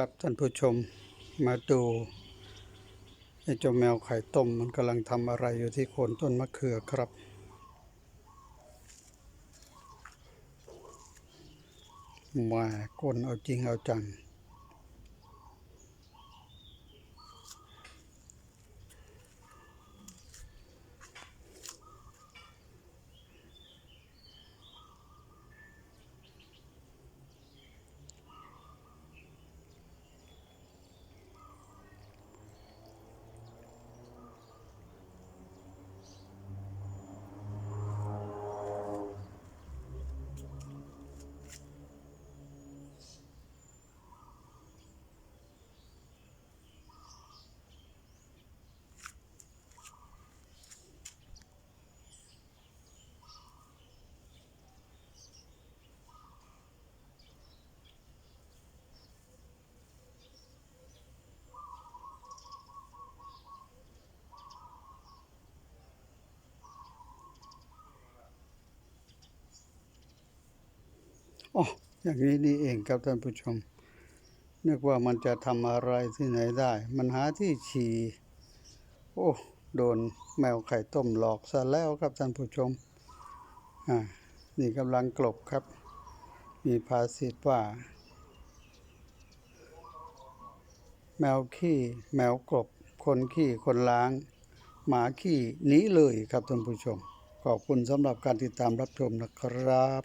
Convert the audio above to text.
ครับท่านผู้ชมมาดูไอ้เจ้าแมวไข่ต้มมันกำลังทำอะไรอยู่ที่โคนต้นมะเขือครับ มาก้นเอาจริงเอาจัง อ๋ออย่างนี้นี่เองครับท่านผู้ชม นึกว่ามันจะทำอะไรที่ไหนได้ มันหาที่ฉี่โอ้โดนแมวไข่ต้มหลอกซะแล้วครับท่านผู้ชมอ่านี่กำลังกลบครับ มีภาษิตว่า แมวขี้แมวกลบ คนขี้คนล้าง หมาขี้หนีเลยครับท่านผู้ชม ขอบคุณสำหรับการติดตามรับชมนะครับ